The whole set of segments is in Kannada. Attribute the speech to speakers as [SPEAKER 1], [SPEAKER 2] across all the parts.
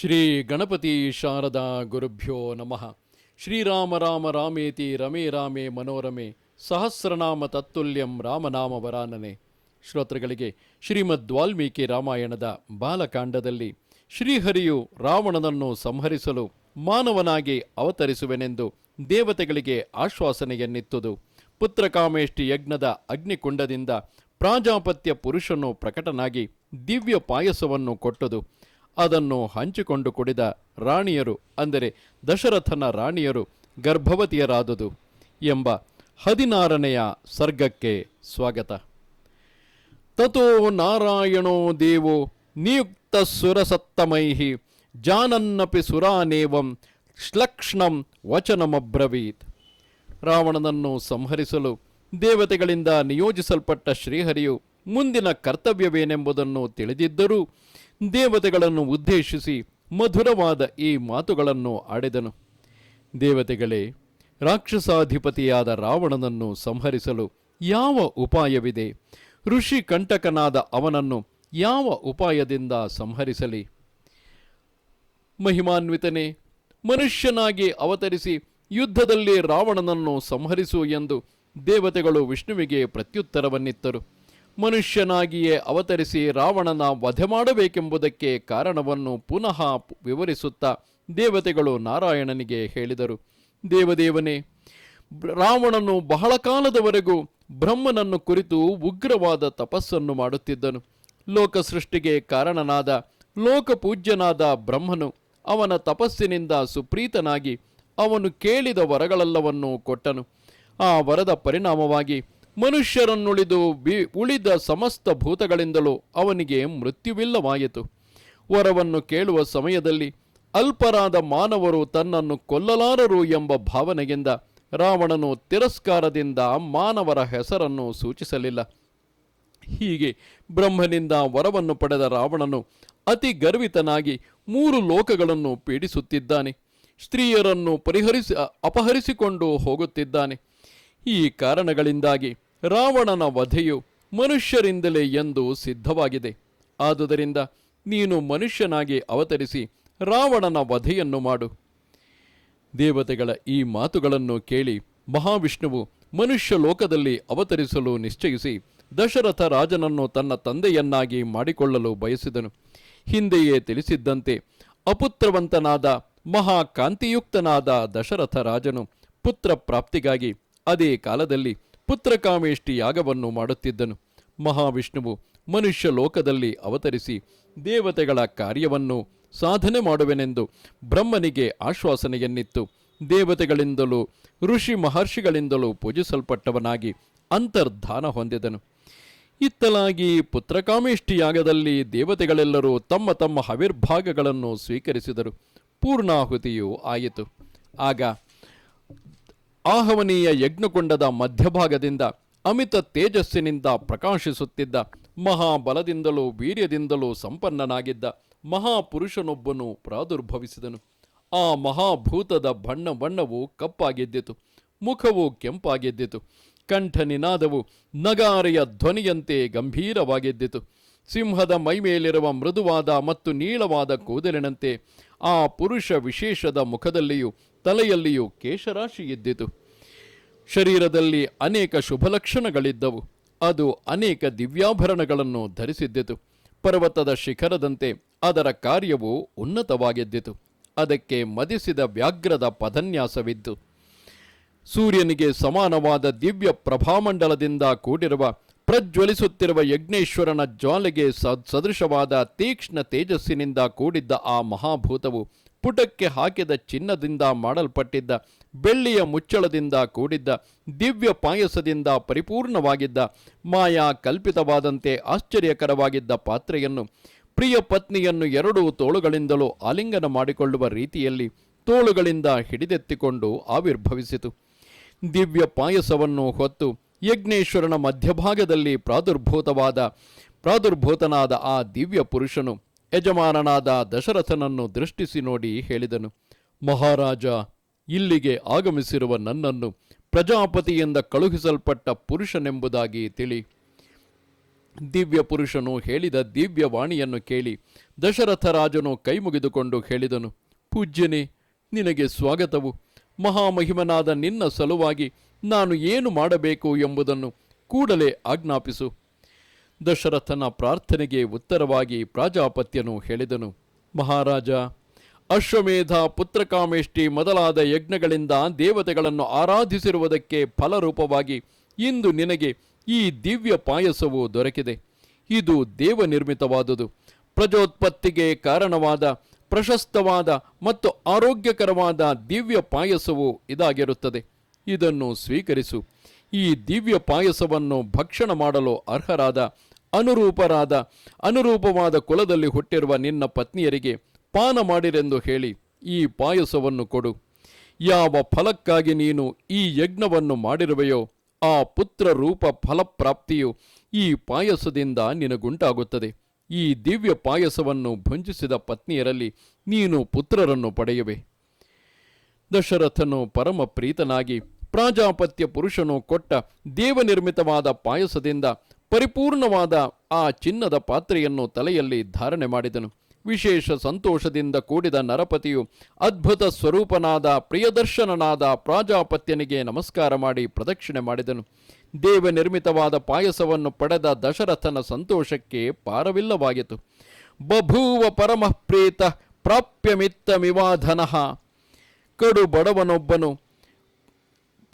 [SPEAKER 1] ಶ್ರೀ ಗಣಪತಿ ಶಾರದಾ ಗುರುಭ್ಯೋ ನಮಃ. ಶ್ರೀರಾಮ ರಾಮ ರಾಮೇತಿ ರಮೇ ರಾಮೇ ಮನೋರಮೆ ಸಹಸ್ರನಾಮ ತತ್ತುಲ್ಯಂ ರಾಮನಾಮ ವರಾನನೆ. ಶ್ರೋತೃಗಳಿಗೆ ಶ್ರೀಮದ್ ವಾಲ್ಮೀಕಿ ರಾಮಾಯಣದ ಬಾಲಕಾಂಡದಲ್ಲಿ ಶ್ರೀಹರಿಯು ರಾವಣನನ್ನು ಸಂಹರಿಸಲು ಮಾನವನಾಗಿ ಅವತರಿಸುವೆನೆಂದು ದೇವತೆಗಳಿಗೆ ಆಶ್ವಾಸನೆಯನ್ನಿತ್ತುದು. ಪುತ್ರಕಾಮೇಷ್ಟಿ ಯಜ್ಞದ ಅಗ್ನಿಕುಂಡದಿಂದ ಪ್ರಾಜಾಪತ್ಯ ಪುರುಷನು ಪ್ರಕಟನಾಗಿ ದಿವ್ಯ ಪಾಯಸವನ್ನು ಕೊಟ್ಟದು. ಅದನ್ನು ಹಂಚಿಕೊಂಡು ಕುಡಿದ ರಾಣಿಯರು, ಅಂದರೆ ದಶರಥನ ರಾಣಿಯರು, ಗರ್ಭವತಿಯರಾದುದು ಎಂಬ ಹದಿನಾರನೆಯ ಸರ್ಗಕ್ಕೆ ಸ್ವಾಗತ. ತತೋ ನಾರಾಯಣೋ ದೇವೋ, ನಿಯುಕ್ತ ಸುರಸತ್ತಮೈಹಿ, ಜಾನನ್ನಪಿ ಸುರಾನೇವಂ, ಶ್ಲಕ್ಷ್ಣಂ ವಚನಮಬ್ರವೀತ್. ರಾವಣನನ್ನು ಸಂಹರಿಸಲು ದೇವತೆಗಳಿಂದ ನಿಯೋಜಿಸಲ್ಪಟ್ಟ ಶ್ರೀಹರಿಯು ಮುಂದಿನ ಕರ್ತವ್ಯವೇನೆಂಬುದನ್ನು ತಿಳಿದಿದ್ದರೂ ದೇವತೆಗಳನ್ನು ಉದ್ದೇಶಿಸಿ ಮಧುರವಾದ ಈ ಮಾತುಗಳನ್ನು ಆಡಿದನು. ದೇವತೆಗಳೇ, ರಾಕ್ಷಸಾಧಿಪತಿಯಾದ ರಾವಣನನ್ನು ಸಂಹರಿಸಲು ಯಾವ ಉಪಾಯವಿದೆ? ಋಷಿ ಕಂಟಕನಾದ ಅವನನ್ನು ಯಾವ ಉಪಾಯದಿಂದ ಸಂಹರಿಸಲಿ? ಮಹಿಮಾನ್ವಿತನೇ, ಮನುಷ್ಯನಾಗಿ ಅವತರಿಸಿ ಯುದ್ಧದಲ್ಲಿ ರಾವಣನನ್ನು ಸಂಹರಿಸು ಎಂದು ದೇವತೆಗಳು ವಿಷ್ಣುವಿಗೆ ಪ್ರತ್ಯುತ್ತರವನ್ನಿತ್ತರು. ಮನುಷ್ಯನಾಗಿಯೇ ಅವತರಿಸಿ ರಾವಣನ ವಧೆ ಮಾಡಬೇಕೆಂಬುದಕ್ಕೆ ಕಾರಣವನ್ನು ಪುನಃ ವಿವರಿಸುತ್ತಾ ದೇವತೆಗಳು ನಾರಾಯಣನಿಗೆ ಹೇಳಿದರು. ದೇವದೇವನೇ, ರಾವಣನು ಬಹಳ ಕಾಲದವರೆಗೂ ಬ್ರಹ್ಮನನ್ನು ಕುರಿತು ಉಗ್ರವಾದ ತಪಸ್ಸನ್ನು ಮಾಡುತ್ತಿದ್ದನು. ಲೋಕ ಸೃಷ್ಟಿಗೆ ಕಾರಣನಾದ ಲೋಕಪೂಜ್ಯನಾದ ಬ್ರಹ್ಮನು ಅವನ ತಪಸ್ಸಿನಿಂದ ಸುಪ್ರೀತನಾಗಿ ಅವನು ಕೇಳಿದ ವರಗಳೆಲ್ಲವನ್ನೂ ಕೊಟ್ಟನು. ಆ ವರದ ಪರಿಣಾಮವಾಗಿ ಮನುಷ್ಯರನ್ನುಳಿದು ಬಿ ಉಳಿದ ಸಮಸ್ತ ಭೂತಗಳಿಂದಲೂ ಅವನಿಗೆ ಮೃತ್ಯುವಿಲ್ಲವಾಯಿತು. ವರವನ್ನು ಕೇಳುವ ಸಮಯದಲ್ಲಿ ಅಲ್ಪರಾದ ಮಾನವರು ತನ್ನನ್ನು ಕೊಲ್ಲಲಾರರು ಎಂಬ ಭಾವನೆಯಿಂದ ರಾವಣನು ತಿರಸ್ಕಾರದಿಂದ ಮಾನವರ ಹೆಸರನ್ನು ಸೂಚಿಸಲಿಲ್ಲ. ಹೀಗೆ ಬ್ರಹ್ಮನಿಂದ ವರವನ್ನು ಪಡೆದ ರಾವಣನು ಅತಿ ಗರ್ವಿತನಾಗಿ ಮೂರು ಲೋಕಗಳನ್ನು ಪೀಡಿಸುತ್ತಿದ್ದಾನೆ. ಸ್ತ್ರೀಯರನ್ನು ಪರಿಹರಿಸಿ ಅಪಹರಿಸಿಕೊಂಡು ಹೋಗುತ್ತಿದ್ದಾನೆ. ಈ ಕಾರಣಗಳಿಂದಾಗಿ ರಾವಣನ ವಧೆಯು ಮನುಷ್ಯರಿಂದಲೇ ಎಂದು ಸಿದ್ಧವಾಗಿದೆ. ಆದುದರಿಂದ ನೀನು ಮನುಷ್ಯನಾಗಿ ಅವತರಿಸಿ ರಾವಣನ ವಧೆಯನ್ನು ಮಾಡು. ದೇವತೆಗಳ ಈ ಮಾತುಗಳನ್ನು ಕೇಳಿ ಮಹಾವಿಷ್ಣುವು ಮನುಷ್ಯ ಲೋಕದಲ್ಲಿ ಅವತರಿಸಲು ನಿಶ್ಚಯಿಸಿ ದಶರಥ ರಾಜನನ್ನು ತನ್ನ ತಂದೆಯನ್ನಾಗಿ ಮಾಡಿಕೊಳ್ಳಲು ಬಯಸಿದನು. ಹಿಂದೆಯೇ ತಿಳಿಸಿದ್ದಂತೆ ಅಪುತ್ರವಂತನಾದ ಮಹಾಕಾಂತಿಯುಕ್ತನಾದ ದಶರಥ ರಾಜನು ಪುತ್ರ ಪ್ರಾಪ್ತಿಗಾಗಿ ಅದೇ ಕಾಲದಲ್ಲಿ ಪುತ್ರಕಾಮೇಷ್ಟಿ ಯಾಗವನ್ನು ಮಾಡುತ್ತಿದ್ದನು. ಮಹಾವಿಷ್ಣುವು ಮನುಷ್ಯ ಲೋಕದಲ್ಲಿ ಅವತರಿಸಿ ದೇವತೆಗಳ ಕಾರ್ಯವನ್ನು ಸಾಧನೆ ಮಾಡುವೆನೆಂದು ಬ್ರಹ್ಮನಿಗೆ ಆಶ್ವಾಸನೆಯನ್ನಿತ್ತು. ದೇವತೆಗಳಿಂದಲೂ, ಋಷಿ ಮಹರ್ಷಿಗಳಿಂದಲೂ ಪೂಜಿಸಲ್ಪಟ್ಟವನಾಗಿ ಅಂತರ್ಧಾನ ಹೊಂದಿದನು. ಇತ್ತಲಾಗಿ ಪುತ್ರಕಾಮೇಷ್ಠಿ ಯಾಗದಲ್ಲಿ ದೇವತೆಗಳೆಲ್ಲರೂ ತಮ್ಮ ತಮ್ಮ ಹವಿರ್ಭಾಗಗಳನ್ನು ಸ್ವೀಕರಿಸಿದರು. ಪೂರ್ಣಾಹುತಿಯೂ ಆಯಿತು. ಆಗ ಆಹವನೀಯ ಯಜ್ಞಕೊಂಡದ ಮಧ್ಯಭಾಗದಿಂದ ಅಮಿತ ತೇಜಸ್ಸಿನಿಂದ ಪ್ರಕಾಶಿಸುತ್ತಿದ್ದ ಮಹಾಬಲದಿಂದಲೂ ವೀರ್ಯದಿಂದಲೂ ಸಂಪನ್ನನಾಗಿದ್ದ ಮಹಾಪುರುಷನೊಬ್ಬನು ಪ್ರಾದುರ್ಭವಿಸಿದನು. ಆ ಮಹಾಭೂತದ ಬಣ್ಣ ಬಣ್ಣವು ಕಪ್ಪಾಗಿದ್ದಿತು, ಮುಖವು ಕೆಂಪಾಗಿದ್ದಿತು, ಕಂಠ ನಿನಾದವು ನಗಾರೆಯ ಧ್ವನಿಯಂತೆ ಗಂಭೀರವಾಗಿದ್ದಿತು. ಸಿಂಹದ ಮೈಮೇಲಿರುವ ಮೃದುವಾದ ಮತ್ತು ನೀಳವಾದ ಕೂದಲಿನಂತೆ ಆ ಪುರುಷ ವಿಶೇಷದ ಮುಖದಲ್ಲಿಯೂ ತಲೆಯಲ್ಲಿಯೂ ಕೇಶರಾಶಿ ಇದ್ದಿತು ಶರೀರದಲ್ಲಿ ಅನೇಕ ಶುಭಲಕ್ಷಣಗಳಿದ್ದವು. ಅದು ಅನೇಕ ದಿವ್ಯಾಭರಣಗಳನ್ನು ಧರಿಸಿದ್ದಿತು. ಪರ್ವತದ ಶಿಖರದಂತೆ ಅದರ ಕಾರ್ಯವು ಉನ್ನತವಾಗಿದ್ದಿತು. ಅದಕ್ಕೆ ಮದಿಸಿದ ವ್ಯಾಘ್ರದ ಪದನ್ಯಾಸವಿದ್ದು ಸೂರ್ಯನಿಗೆ ಸಮಾನವಾದ ದಿವ್ಯ ಪ್ರಭಾಮಂಡಲದಿಂದ ಕೂಡಿರುವ, ಪ್ರಜ್ವಲಿಸುತ್ತಿರುವ ಯಜ್ಞೇಶ್ವರನ ಜ್ವಾಲೆಗೆ ಸದೃಶವಾದ ತೀಕ್ಷ್ಣ ತೇಜಸ್ಸಿನಿಂದ ಕೂಡಿದ್ದ ಆ ಮಹಾಭೂತವು ಪುಟಕ್ಕೆ ಹಾಕಿದ ಚಿನ್ನದಿಂದ ಮಾಡಲ್ಪಟ್ಟಿದ್ದ, ಬೆಳ್ಳಿಯ ಮುಚ್ಚಳದಿಂದ ಕೂಡಿದ್ದ, ದಿವ್ಯ ಪಾಯಸದಿಂದ ಪರಿಪೂರ್ಣವಾಗಿದ್ದ, ಮಾಯಾ ಕಲ್ಪಿತವಾದಂತೆ ಆಶ್ಚರ್ಯಕರವಾಗಿದ್ದ ಪಾತ್ರೆಯನ್ನು, ಪ್ರಿಯ ಪತ್ನಿಯನ್ನು ಎರಡೂ ತೋಳುಗಳಿಂದಲೂ ಆಲಿಂಗನ ಮಾಡಿಕೊಳ್ಳುವ ರೀತಿಯಲ್ಲಿ ತೋಳುಗಳಿಂದ ಹಿಡಿದೆತ್ತಿಕೊಂಡು ಆವಿರ್ಭವಿಸಿತು. ದಿವ್ಯ ಪಾಯಸವನ್ನು ಹೊತ್ತು ಯಜ್ಞೇಶ್ವರನ ಮಧ್ಯಭಾಗದಲ್ಲಿ ಪ್ರಾದುರ್ಭೂತವಾದ, ಪ್ರಾದುರ್ಭೂತನಾದ ಆ ದಿವ್ಯ ಪುರುಷನು ಯಜಮಾನನಾದ ದಶರಥನನ್ನು ದೃಷ್ಟಿಸಿ ನೋಡಿ ಹೇಳಿದನು, ಮಹಾರಾಜ, ಇಲ್ಲಿಗೆ ಆಗಮಿಸಿರುವ ನನ್ನನ್ನು ಪ್ರಜಾಪತಿಯಿಂದ ಕಳುಹಿಸಲ್ಪಟ್ಟ ಪುರುಷನೆಂಬುದಾಗಿ ತಿಳಿ. ದಿವ್ಯ ಪುರುಷನು ಹೇಳಿದ ದಿವ್ಯವಾಣಿಯನ್ನು ಕೇಳಿ ದಶರಥ ರಾಜನು ಕೈಮುಗಿದುಕೊಂಡು ಹೇಳಿದನು, ಪೂಜ್ಯನೇ, ನಿನಗೆ ಸ್ವಾಗತವು. ಮಹಾಮಹಿಮನಾದ ನಿನ್ನ ಸಲುವಾಗಿ ನಾನು ಏನು ಮಾಡಬೇಕು ಎಂಬುದನ್ನು ಕೂಡಲೇ ಆಜ್ಞಾಪಿಸು. ದಶರಥನ ಪ್ರಾರ್ಥನೆಗೆ ಉತ್ತರವಾಗಿ ಪ್ರಾಜಾಪತ್ಯನು ಹೇಳಿದನು. ಮಹಾರಾಜ, ಅಶ್ವಮೇಧ ಪುತ್ರಕಾಮೇಷ್ಟಿ ಮೊದಲಾದ ಯಜ್ಞಗಳಿಂದ ದೇವತೆಗಳನ್ನು ಆರಾಧಿಸಿರುವುದಕ್ಕೆ ಫಲರೂಪವಾಗಿ ಇಂದು ನಿನಗೆ ಈ ದಿವ್ಯ ಪಾಯಸವು ದೊರಕಿದೆ. ಇದು ದೇವನಿರ್ಮಿತವಾದುದು. ಪ್ರಜೋತ್ಪತ್ತಿಗೆ ಕಾರಣವಾದ, ಪ್ರಶಸ್ತವಾದ ಮತ್ತು ಆರೋಗ್ಯಕರವಾದ ದಿವ್ಯ ಪಾಯಸವು ಇದಾಗಿರುತ್ತದೆ. ಇದನ್ನು ಸ್ವೀಕರಿಸು. ಈ ದಿವ್ಯ ಪಾಯಸವನ್ನು ಭಕ್ಷಣ ಮಾಡಲು ಅರ್ಹರಾದ, ಅನುರೂಪರಾದ, ಅನುರೂಪವಾದ ಕುಲದಲ್ಲಿ ಹುಟ್ಟಿರುವ ನಿನ್ನ ಪತ್ನಿಯರಿಗೆ ಪಾನ ಮಾಡಿರೆಂದು ಹೇಳಿ ಈ ಪಾಯಸವನ್ನು ಕೊಡು. ಯಾವ ಫಲಕ್ಕಾಗಿ ನೀನು ಈ ಯಜ್ಞವನ್ನು ಮಾಡಿರುವೆಯೋ ಆ ಪುತ್ರ ರೂಪ ಫಲಪ್ರಾಪ್ತಿಯು ಈ ಪಾಯಸದಿಂದ ನಿನಗುಂಟಾಗುತ್ತದೆ. ಈ ದಿವ್ಯ ಪಾಯಸವನ್ನು ಭಂಜಿಸಿದ ಪತ್ನಿಯರಲ್ಲಿ ನೀನು ಪುತ್ರರನ್ನು ಪಡೆಯುವೆ. ದಶರಥನು ಪರಮ ಪ್ರೀತನಾಗಿ ಪ್ರಾಜಾಪತ್ಯ ಪುರುಷನು ಕೊಟ್ಟ ದೇವನಿರ್ಮಿತವಾದ ಪಾಯಸದಿಂದ ಪರಿಪೂರ್ಣವಾದ ಆ ಚಿನ್ನದ ಪಾತ್ರೆಯನ್ನು ತಲೆಯಲ್ಲಿ ಧಾರಣೆ ಮಾಡಿದನು. ವಿಶೇಷ ಸಂತೋಷದಿಂದ ಕೂಡಿದ ನರಪತಿಯು ಅದ್ಭುತ ಸ್ವರೂಪನಾದ ಪ್ರಿಯದರ್ಶನನಾದ ಪ್ರಾಜಾಪತ್ಯನಿಗೆ ನಮಸ್ಕಾರ ಮಾಡಿ ಪ್ರದಕ್ಷಿಣೆ ಮಾಡಿದನು. ದೇವ ನಿರ್ಮಿತವಾದ ಪಾಯಸವನ್ನು ಪಡೆದ ದಶರಥನ ಸಂತೋಷಕ್ಕೆ ಪಾರವಿಲ್ಲವಾಗಿತ್ತು. ಬಭೂವ ಪರಮಃ ಪ್ರೀತ ಪ್ರಾಪ್ಯಮಿತ್ತಮಿವಾಧನಃ ಕಡು ಬಡವನೊಬ್ಬನು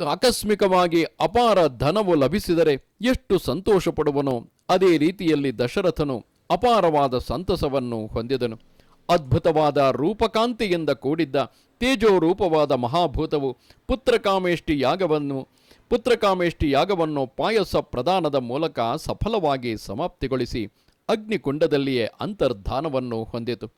[SPEAKER 1] ಆಕಸ್ಮಿಕವಾಗಿ ಅಪಾರ ಧನವು ಲಭಿಸಿದರೆ ಎಷ್ಟು ಸಂತೋಷ ಪಡುವನೋ ಅದೇ ರೀತಿಯಲ್ಲಿ ದಶರಥನು ಅಪಾರವಾದ ಸಂತಸವನ್ನು ಹೊಂದಿದನು. ಅದ್ಭುತವಾದ ರೂಪಕಾಂತಿಯಿಂದ ಕೂಡಿದ್ದ ತೇಜೋರೂಪವಾದ ಮಹಾಭೂತವು ಪುತ್ರಕಾಮೇಷ್ಟಿ ಯಾಗವನ್ನು ಪುತ್ರಕಾಮೇಷ್ಟಿ ಯಾಗವನ್ನು ಪಾಯಸ ಪ್ರದಾನದ ಮೂಲಕ ಸಫಲವಾಗಿ ಸಮಾಪ್ತಿಗೊಳಿಸಿ ಅಗ್ನಿಕುಂಡದಲ್ಲಿಯೇ ಅಂತರ್ಧಾನವನ್ನು ಹೊಂದಿತು.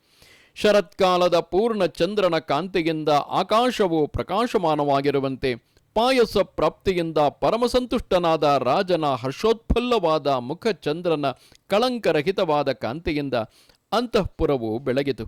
[SPEAKER 1] ಶರತ್ಕಾಲದ ಪೂರ್ಣ ಚಂದ್ರನ ಕಾಂತಿಯಿಂದ ಆಕಾಶವು ಪ್ರಕಾಶಮಾನವಾಗಿರುವಂತೆ ಪಾಯಸ ಪ್ರಾಪ್ತಿಯಿಂದ ಪರಮಸಂತುಷ್ಟನಾದ ರಾಜನ ಹರ್ಷೋತ್ಫುಲ್ಲವಾದ ಮುಖಚಂದ್ರನ ಕಳಂಕರಹಿತವಾದ ಕಾಂತಿಯಿಂದ ಅಂತಃಪುರವು ಬೆಳಗಿತು.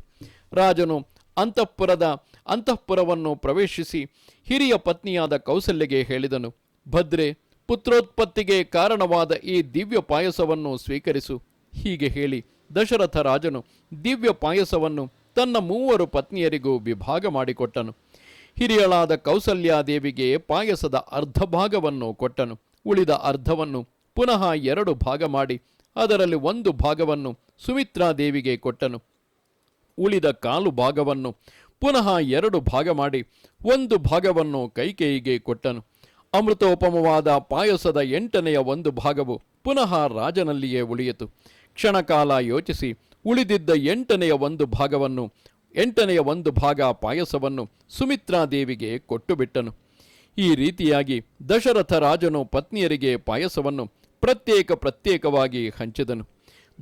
[SPEAKER 1] ರಾಜನು ಅಂತಃಪುರದ ಅಂತಃಪುರವನ್ನು ಪ್ರವೇಶಿಸಿ ಹಿರಿಯ ಪತ್ನಿಯಾದ ಕೌಸಲ್ಯಗೆ ಹೇಳಿದನು, ಭದ್ರೆ, ಪುತ್ರೋತ್ಪತ್ತಿಗೆ ಕಾರಣವಾದ ಈ ದಿವ್ಯ ಪಾಯಸವನ್ನು ಸ್ವೀಕರಿಸು. ಹೀಗೆ ಹೇಳಿ ದಶರಥ ರಾಜನು ದಿವ್ಯ ಪಾಯಸವನ್ನು ತನ್ನ ಮೂವರು ಪತ್ನಿಯರಿಗೂ ವಿಭಾಗ ಮಾಡಿಕೊಟ್ಟನು. ಹಿರಿಯಳಾದ ಕೌಸಲ್ಯಾದೇವಿಗೆ ಪಾಯಸದ ಅರ್ಧ ಭಾಗವನ್ನು ಕೊಟ್ಟನು. ಉಳಿದ ಅರ್ಧವನ್ನು ಪುನಃ ಎರಡು ಭಾಗ ಮಾಡಿ, ಅದರಲ್ಲಿ ಒಂದು ಭಾಗವನ್ನು ಸುಮಿತ್ರಾದೇವಿಗೆ ಕೊಟ್ಟನು. ಉಳಿದ ಕಾಲು ಭಾಗವನ್ನು ಪುನಃ ಎರಡು ಭಾಗ ಮಾಡಿ, ಒಂದು ಭಾಗವನ್ನು ಕೈಕೇಯಿಗೆ ಕೊಟ್ಟನು. ಅಮೃತೋಪಮವಾದ ಪಾಯಸದ ಎಂಟನೆಯ ಒಂದು ಭಾಗವು ಪುನಃ ರಾಜನಲ್ಲಿಯೇ ಉಳಿಯಿತು. ಕ್ಷಣಕಾಲ ಯೋಚಿಸಿ, ಉಳಿದಿದ್ದ ಎಂಟನೆಯ ಒಂದು ಭಾಗವನ್ನು ಎಂಟನೆಯ ಒಂದು ಭಾಗ ಪಾಯಸವನ್ನು ಸುಮಿತ್ರಾದೇವಿಗೆ ಕೊಟ್ಟು ಬಿಟ್ಟನು ಈ ರೀತಿಯಾಗಿ ದಶರಥ ರಾಜನು ಪತ್ನಿಯರಿಗೆ ಪಾಯಸವನ್ನು ಪ್ರತ್ಯೇಕ ಪ್ರತ್ಯೇಕವಾಗಿ ಹಂಚಿದನು.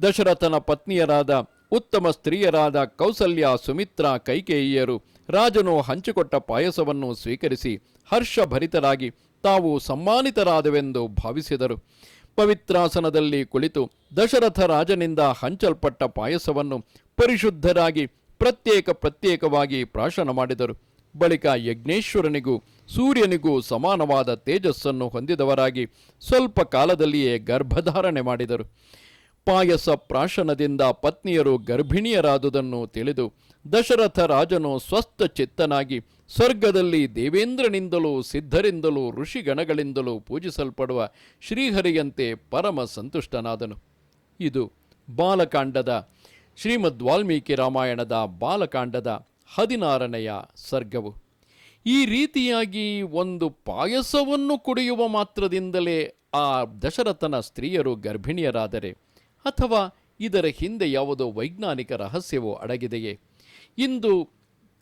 [SPEAKER 1] ದಶರಥನ ಪತ್ನಿಯರಾದ ಉತ್ತಮ ಸ್ತ್ರೀಯರಾದ ಕೌಸಲ್ಯ, ಸುಮಿತ್ರ, ಕೈಕೇಯಿಯರು ರಾಜನು ಹಂಚಿಕೊಟ್ಟ ಪಾಯಸವನ್ನು ಸ್ವೀಕರಿಸಿ ಹರ್ಷಭರಿತರಾಗಿ ತಾವು ಸಮ್ಮಾನಿತರಾದವೆಂದು ಭಾವಿಸಿದರು. ಪವಿತ್ರಾಸನದಲ್ಲಿ ಕುಳಿತು ದಶರಥ ರಾಜನಿಂದ ಹಂಚಲ್ಪಟ್ಟ ಪಾಯಸವನ್ನು ಪರಿಶುದ್ಧರಾಗಿ ಪ್ರತ್ಯೇಕ ಪ್ರತ್ಯೇಕವಾಗಿ ಪ್ರಾಶನ ಮಾಡಿದರು. ಬಳಿಕ ಯಜ್ಞೇಶ್ವರನಿಗೂ ಸೂರ್ಯನಿಗೂ ಸಮಾನವಾದ ತೇಜಸ್ಸನ್ನು ಹೊಂದಿದವರಾಗಿ ಸ್ವಲ್ಪ ಕಾಲದಲ್ಲಿಯೇ ಗರ್ಭಧಾರಣೆ ಮಾಡಿದರು. ಪಾಯಸ ಪ್ರಾಶನದಿಂದ ಪತ್ನಿಯರು ಗರ್ಭಿಣಿಯರಾದುದನ್ನು ತಿಳಿದು ದಶರಥ ರಾಜನು ಸ್ವಸ್ಥ ಚಿತ್ತನಾಗಿ ಸ್ವರ್ಗದಲ್ಲಿ ದೇವೇಂದ್ರನಿಂದಲೂ ಸಿದ್ಧರಿಂದಲೂ ಋಷಿಗಣಗಳಿಂದಲೂ ಪೂಜಿಸಲ್ಪಡುವ ಶ್ರೀಹರಿಯಂತೆ ಪರಮ ಸಂತುಷ್ಟನಾದನು. ಇದು ಬಾಲಕಾಂಡದ ಶ್ರೀಮದ್ ವಾಲ್ಮೀಕಿ ರಾಮಾಯಣದ ಬಾಲಕಾಂಡದ ಹದಿನಾರನೆಯ ಸರ್ಗವು. ಈ ರೀತಿಯಾಗಿ ಒಂದು ಪಾಯಸವನ್ನು ಕುಡಿಯುವ ಮಾತ್ರದಿಂದಲೇ ಆ ದಶರಥನ ಸ್ತ್ರೀಯರು ಗರ್ಭಿಣಿಯರಾದರೆ ಅಥವಾ ಇದರ ಹಿಂದೆ ಯಾವುದೋ ವೈಜ್ಞಾನಿಕ ರಹಸ್ಯವೋ ಅಡಗಿದೆಯೇ? ಇಂದು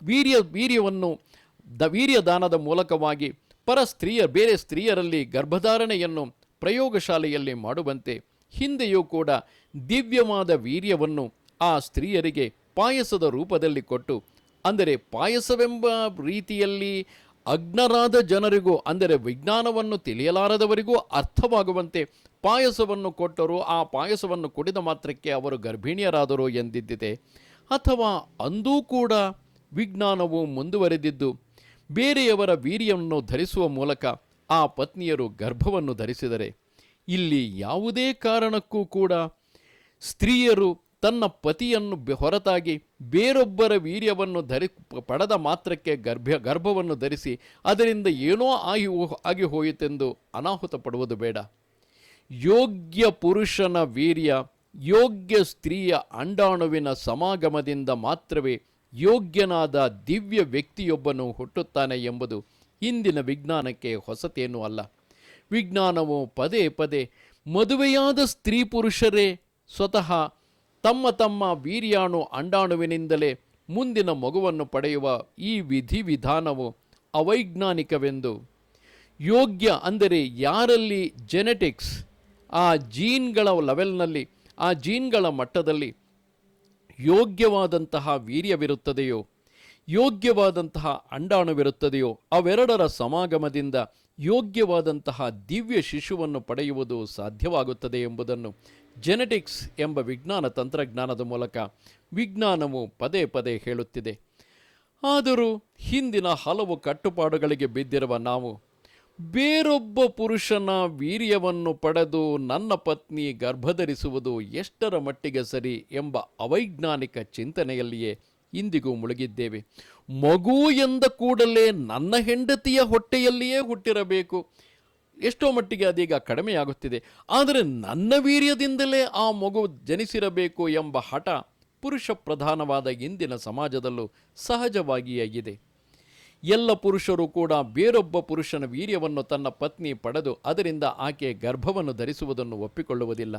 [SPEAKER 1] ವೀರ್ಯ, ವೀರ್ಯವನ್ನು ದ, ವೀರ್ಯದಾನದ ಮೂಲಕವಾಗಿ ಪರ ಸ್ತ್ರೀಯ, ಬೇರೆ ಸ್ತ್ರೀಯರಲ್ಲಿ ಗರ್ಭಧಾರಣೆಯನ್ನು ಪ್ರಯೋಗಶಾಲೆಯಲ್ಲಿ ಮಾಡುವಂತೆ ಹಿಂದೆಯೂ ಕೂಡ ದಿವ್ಯವಾದ ವೀರ್ಯವನ್ನು ಆ ಸ್ತ್ರೀಯರಿಗೆ ಪಾಯಸದ ರೂಪದಲ್ಲಿ ಕೊಟ್ಟು, ಅಂದರೆ ಪಾಯಸವೆಂಬ ರೀತಿಯಲ್ಲಿ ಅಗ್ನರಾದ ಜನರಿಗೂ, ಅಂದರೆ ವಿಜ್ಞಾನವನ್ನು ತಿಳಿಯಲಾರದವರಿಗೂ ಅರ್ಥವಾಗುವಂತೆ ಪಾಯಸವನ್ನು ಕೊಟ್ಟರು ಆ ಪಾಯಸವನ್ನು ಕುಡಿದ ಮಾತ್ರಕ್ಕೆ ಅವರು ಗರ್ಭಿಣಿಯರಾದರು ಎಂದಿದ್ದಿದೆ. ಅಥವಾ ಅಂದೂ ಕೂಡ ವಿಜ್ಞಾನವು ಮುಂದುವರೆದಿದ್ದು, ಬೇರೆಯವರ ವೀರ್ಯವನ್ನು ಧರಿಸುವ ಮೂಲಕ ಆ ಪತ್ನಿಯರು ಗರ್ಭವನ್ನು ಧರಿಸಿದರೆ, ಇಲ್ಲಿ ಯಾವುದೇ ಕಾರಣಕ್ಕೂ ಕೂಡ ಸ್ತ್ರೀಯರು ತನ್ನ ಪತಿಯನ್ನು ಹೊರತಾಗಿ ಬೇರೊಬ್ಬರ ವೀರ್ಯವನ್ನು ಧರಿ ಪಡೆದ ಮಾತ್ರಕ್ಕೆ ಗರ್ಭ ಗರ್ಭವನ್ನು ಧರಿಸಿ ಅದರಿಂದ ಏನೋ ಆಗಿ ಆಗಿ ಹೋಯಿತೆಂದು ಅನಾಹುತ ಪಡುವುದು ಬೇಡ. ಯೋಗ್ಯ ಪುರುಷನ ವೀರ್ಯ, ಯೋಗ್ಯ ಸ್ತ್ರೀಯ ಅಂಡಾಣುವಿನ ಸಮಾಗಮದಿಂದ ಮಾತ್ರವೇ ಯೋಗ್ಯನಾದ ದಿವ್ಯ ವ್ಯಕ್ತಿಯೊಬ್ಬನು ಹುಟ್ಟುತ್ತಾನೆ ಎಂಬುದು ಇಂದಿನ ವಿಜ್ಞಾನಕ್ಕೆ ಹೊಸತೇನೂ ಅಲ್ಲ. ವಿಜ್ಞಾನವು ಪದೇ ಪದೇ ಮದುವೆಯಾದ ಸ್ತ್ರೀ ಪುರುಷರೇ ಸ್ವತಃ ತಮ್ಮ ತಮ್ಮ ವೀರ್ಯಾಣು ಅಂಡಾಣುವಿನಿಂದಲೇ ಮುಂದಿನ ಮಗುವನ್ನು ಪಡೆಯುವ ಈ ವಿಧಿವಿಧಾನವು ಅವೈಜ್ಞಾನಿಕವೆಂದು. ಯೋಗ್ಯ ಅಂದರೆ ಯಾರಲ್ಲಿ? ಜೆನೆಟಿಕ್ಸ್ ಆ ಜೀನ್ಗಳ ಲೆವೆಲ್ನಲ್ಲಿ ಆ ಜೀನ್ಗಳ ಮಟ್ಟದಲ್ಲಿ ಯೋಗ್ಯವಾದಂತಹ ವೀರ್ಯವಿರುತ್ತದೆಯೋ? ಯೋಗ್ಯವಾದಂತಹ ಅಂಡಾಣುವಿರುತ್ತದೆಯೋ? ಅವೆರಡರ ಸಮಾಗಮದಿಂದ ಯೋಗ್ಯವಾದಂತಹ ದಿವ್ಯ ಶಿಶುವನ್ನು ಪಡೆಯುವುದು ಸಾಧ್ಯವಾಗುತ್ತದೆ ಎಂಬುದನ್ನು ಜೆನೆಟಿಕ್ಸ್ ಎಂಬ ವಿಜ್ಞಾನ ತಂತ್ರಜ್ಞಾನದ ಮೂಲಕ ವಿಜ್ಞಾನವು ಪದೇ ಪದೇ ಹೇಳುತ್ತಿದೆ. ಆದರೂ ಹಿಂದಿನ ಹಲವು ಕಟ್ಟುಪಾಡುಗಳಿಗೆ ಬಿದ್ದಿರುವ ನಾವು ಬೇರೊಬ್ಬ ಪುರುಷನ ವೀರ್ಯವನ್ನು ಪಡೆದು ನನ್ನ ಪತ್ನಿ ಗರ್ಭಧರಿಸುವುದು ಎಷ್ಟರ ಮಟ್ಟಿಗೆ ಸರಿ ಎಂಬ ಅವೈಜ್ಞಾನಿಕ ಚಿಂತನೆಯಲ್ಲಿಯೇ ಇಂದಿಗೂ ಮುಳುಗಿದ್ದೇವೆ. ಮಗು ಎಂದ ಕೂಡಲೇ ನನ್ನ ಹೆಂಡತಿಯ ಹೊಟ್ಟೆಯಲ್ಲಿಯೇ ಹುಟ್ಟಿರಬೇಕು. ಎಷ್ಟೋ ಮಟ್ಟಿಗೆ ಅದೀಗ ಕಡಿಮೆಯಾಗುತ್ತಿದೆ. ಆದರೆ ನನ್ನ ವೀರ್ಯದಿಂದಲೇ ಆ ಮಗು ಜನಿಸಿರಬೇಕು ಎಂಬ ಹಠ ಪುರುಷ ಪ್ರಧಾನವಾದ ಇಂದಿನ ಸಮಾಜದಲ್ಲೂ ಸಹಜವಾಗಿಯೇ ಇದೆ. ಎಲ್ಲ ಪುರುಷರು ಕೂಡ ಬೇರೊಬ್ಬ ಪುರುಷನ ವೀರ್ಯವನ್ನು ತನ್ನ ಪತ್ನಿ ಪಡೆದು ಅದರಿಂದ ಆಕೆ ಗರ್ಭವನ್ನು ಧರಿಸುವುದನ್ನು ಒಪ್ಪಿಕೊಳ್ಳುವುದಿಲ್ಲ.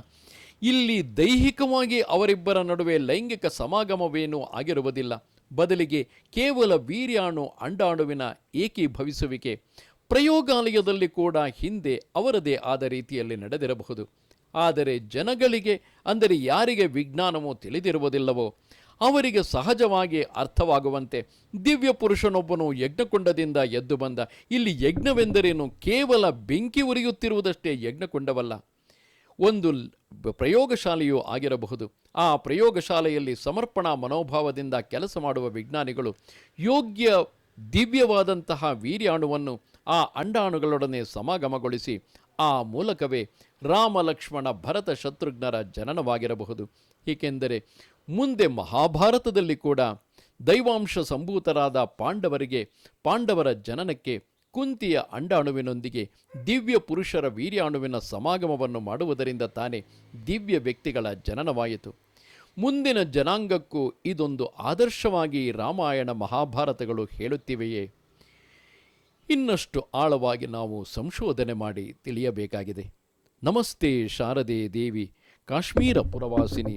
[SPEAKER 1] ಇಲ್ಲಿ ದೈಹಿಕವಾಗಿ ಅವರಿಬ್ಬರ ನಡುವೆ ಲೈಂಗಿಕ ಸಮಾಗಮವೇನೂ ಆಗಿರುವುದಿಲ್ಲ. ಬದಲಿಗೆ ಕೇವಲ ವೀರ್ಯಾಣು ಅಂಡಾಣುವಿನ ಏಕೀಭವಿಸುವಿಕೆ ಪ್ರಯೋಗಾಲಯದಲ್ಲಿ ಕೂಡ ಹಿಂದೆ ಅವರದೇ ಆದ ರೀತಿಯಲ್ಲಿ ನಡೆದಿರಬಹುದು. ಆದರೆ ಜನಗಳಿಗೆ, ಅಂದರೆ ಯಾರಿಗೆ ವಿಜ್ಞಾನವು ತಿಳಿದಿರುವುದಿಲ್ಲವೋ ಅವರಿಗೆ ಸಹಜವಾಗಿ ಅರ್ಥವಾಗುವಂತೆ ದಿವ್ಯ ಪುರುಷನೊಬ್ಬನು ಯಜ್ಞಕುಂಡದಿಂದ ಎದ್ದು ಬಂದ. ಇಲ್ಲಿ ಯಜ್ಞವೆಂದರೇನು? ಕೇವಲ ಬೆಂಕಿ ಉರಿಯುತ್ತಿರುವುದಷ್ಟೇ ಯಜ್ಞಕುಂಡವಲ್ಲ. ಒಂದು ಪ್ರಯೋಗಶಾಲೆಯೂ ಆಗಿರಬಹುದು. ಆ ಪ್ರಯೋಗಶಾಲೆಯಲ್ಲಿ ಸಮರ್ಪಣಾ ಮನೋಭಾವದಿಂದ ಕೆಲಸ ಮಾಡುವ ವಿಜ್ಞಾನಿಗಳು ಯೋಗ್ಯ ದಿವ್ಯವಾದಂತಹ ವೀರ್ಯಾಣುವನ್ನು ಆ ಅಂಡಾಣುಗಳೊಡನೆ ಸಮಾಗಮಗೊಳಿಸಿ ಆ ಮೂಲಕವೇ ರಾಮ ಲಕ್ಷ್ಮಣ ಭರತ ಶತ್ರುಘ್ನರ ಜನನವಾಗಿರಬಹುದು. ಏಕೆಂದರೆ ಮುಂದೆ ಮಹಾಭಾರತದಲ್ಲಿ ಕೂಡ ದೈವಾಂಶ ಸಂಭೂತರಾದ ಪಾಂಡವರಿಗೆ, ಪಾಂಡವರ ಜನನಕ್ಕೆ ಕುಂತಿಯ ಅಂಡಾಣುವಿನೊಂದಿಗೆ ದಿವ್ಯ ಪುರುಷರ ವೀರ್ಯಾಣುವಿನ ಸಮಾಗಮವನ್ನು ಮಾಡುವುದರಿಂದ ತಾನೇ ದಿವ್ಯ ವ್ಯಕ್ತಿಗಳ ಜನನವಾಯಿತು. ಮುಂದಿನ ಜನಾಂಗಕ್ಕೂ ಇದೊಂದು ಆದರ್ಶವಾಗಿ ರಾಮಾಯಣ ಮಹಾಭಾರತಗಳು ಹೇಳುತ್ತಿವೆಯೇ? ಇನ್ನಷ್ಟು ಆಳವಾಗಿ ನಾವು ಸಂಶೋಧನೆ ಮಾಡಿ ತಿಳಿಯಬೇಕಾಗಿದೆ. ನಮಸ್ತೆ ಶಾರದೆ ದೇವಿ, ಕಾಶ್ಮೀರ ಪುರವಾಸಿನಿ